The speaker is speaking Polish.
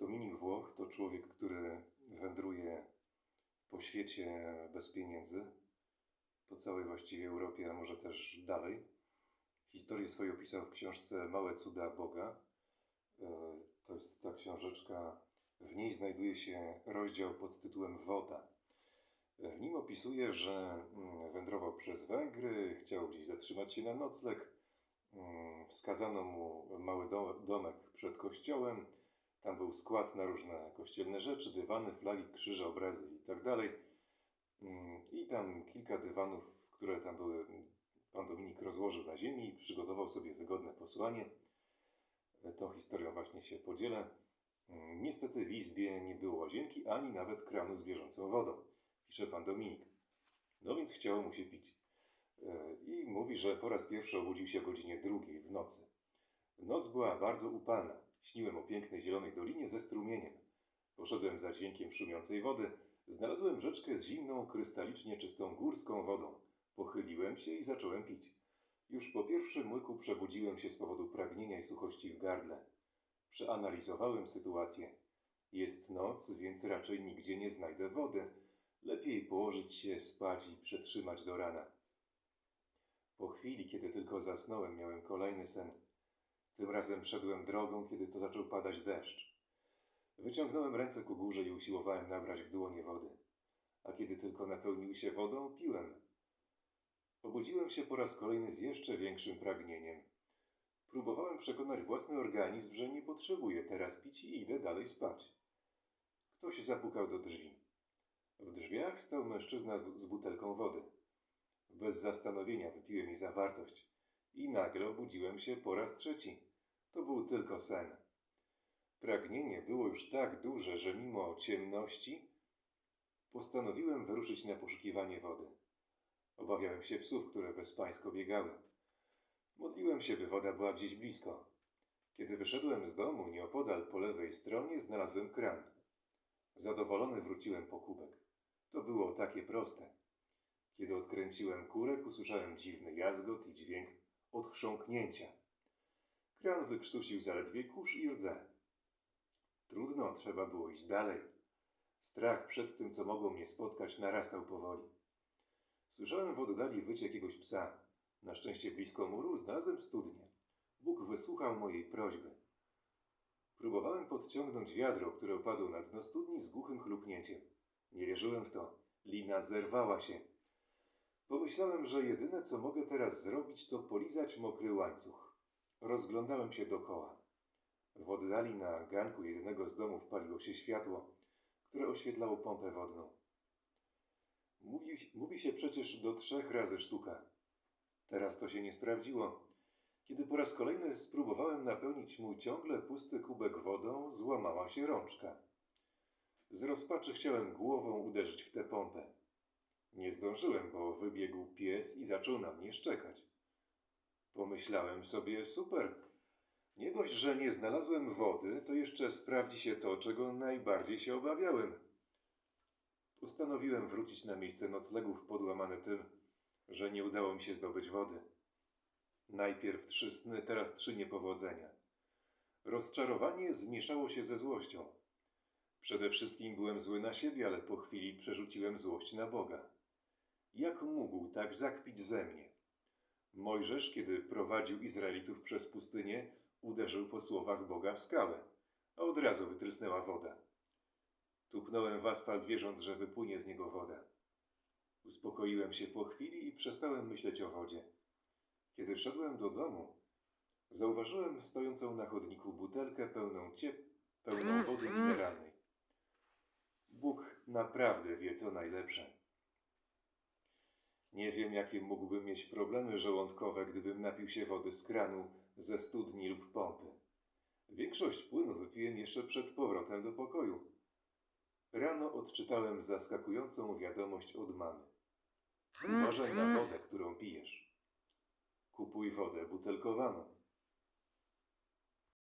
Dominik Włoch to człowiek, który wędruje po świecie bez pieniędzy, po całej właściwie Europie, a może też dalej. Historię swoją opisał w książce Małe cuda Boga. E, To jest ta książeczka, w niej znajduje się rozdział pod tytułem Woda. W nim opisuje, że mm, wędrował przez Węgry, chciał gdzieś zatrzymać się na nocleg. Mm, Wskazano mu mały do- domek przed kościołem. Tam był skład na różne kościelne rzeczy, dywany, flagi, krzyże, obrazy i tak dalej. Mm, I tam kilka dywanów, które tam były, pan Dominik rozłożył na ziemi i przygotował sobie wygodne posłanie. Tą historią właśnie się podzielę. Mm, Niestety w izbie nie było łazienki, ani nawet kranu z bieżącą wodą, pisze pan Dominik. No więc chciało mu się pić. E, I mówi, że po raz pierwszy obudził się o godzinie drugiej w nocy. Noc była bardzo upalna. Śniłem o pięknej zielonej dolinie ze strumieniem. Poszedłem za dźwiękiem szumiącej wody. Znalazłem rzeczkę z zimną, krystalicznie czystą górską wodą. Pochyliłem się i zacząłem pić. Już po pierwszym łyku przebudziłem się z powodu pragnienia i suchości w gardle. Przeanalizowałem sytuację. Jest noc, więc raczej nigdzie nie znajdę wody. Lepiej położyć się, spać i przetrzymać do rana. Po chwili, kiedy tylko zasnąłem, miałem kolejny sen. Tym razem szedłem drogą, kiedy to zaczął padać deszcz. Wyciągnąłem ręce ku górze i usiłowałem nabrać w dłonie wody. A kiedy tylko napełniły się wodą, piłem. Obudziłem się po raz kolejny z jeszcze większym pragnieniem. Próbowałem przekonać własny organizm, że nie potrzebuję teraz pić i idę dalej spać. Ktoś zapukał do drzwi. W drzwiach stał mężczyzna z butelką wody. Bez zastanowienia wypiłem jej zawartość i nagle obudziłem się po raz trzeci. To był tylko sen. Pragnienie było już tak duże, że mimo ciemności postanowiłem wyruszyć na poszukiwanie wody. Obawiałem się psów, które bezpańsko biegały. Modliłem się, by woda była gdzieś blisko. Kiedy wyszedłem z domu, nieopodal po lewej stronie znalazłem kran. Zadowolony wróciłem po kubek. To było takie proste. Kiedy odkręciłem kurek, usłyszałem dziwny jazgot i dźwięk odchrząknięcia. Kran wykrztusił zaledwie kurz i rdze. Trudno, trzeba było iść dalej. Strach przed tym, co mogło mnie spotkać, narastał powoli. Słyszałem w oddali wycie jakiegoś psa. Na szczęście blisko muru znalazłem studnię. Bóg wysłuchał mojej prośby. Próbowałem podciągnąć wiadro, które opadło na dno studni z głuchym chlupnięciem. Nie wierzyłem w to. Lina zerwała się. Pomyślałem, że jedyne, co mogę teraz zrobić, to polizać mokry łańcuch. Rozglądałem się dokoła. W oddali na ganku jednego z domów paliło się światło, które oświetlało pompę wodną. Mówi, mówi się przecież do trzech razy sztuka. Teraz to się nie sprawdziło. Kiedy po raz kolejny spróbowałem napełnić mój ciągle pusty kubek wodą, złamała się rączka. Z rozpaczy chciałem głową uderzyć w tę pompę. Nie zdążyłem, bo wybiegł pies i zaczął na mnie szczekać. Pomyślałem sobie, super. Nie dość, że nie znalazłem wody, to jeszcze sprawdzi się to, czego najbardziej się obawiałem. Postanowiłem wrócić na miejsce noclegów podłamany tym, że nie udało mi się zdobyć wody. Najpierw trzy sny, teraz trzy niepowodzenia. Rozczarowanie zmieszało się ze złością. Przede wszystkim byłem zły na siebie, ale po chwili przerzuciłem złość na Boga. Jak mógł tak zakpić ze mnie? Mojżesz, kiedy prowadził Izraelitów przez pustynię, uderzył po słowach Boga w skałę, a od razu wytrysnęła woda. Tupnąłem w asfalt, wierząc, że wypłynie z niego woda. Uspokoiłem się po chwili i przestałem myśleć o wodzie. Kiedy szedłem do domu, zauważyłem stojącą na chodniku butelkę pełną ciep, pełną wody mineralnej. Bóg naprawdę wie, co najlepsze. Nie wiem, jakie mógłbym mieć problemy żołądkowe, gdybym napił się wody z kranu, ze studni lub pompy. Większość płynu wypiłem jeszcze przed powrotem do pokoju. Rano odczytałem zaskakującą wiadomość od mamy. Uważaj na wodę, którą pijesz. Kupuj wodę butelkowaną.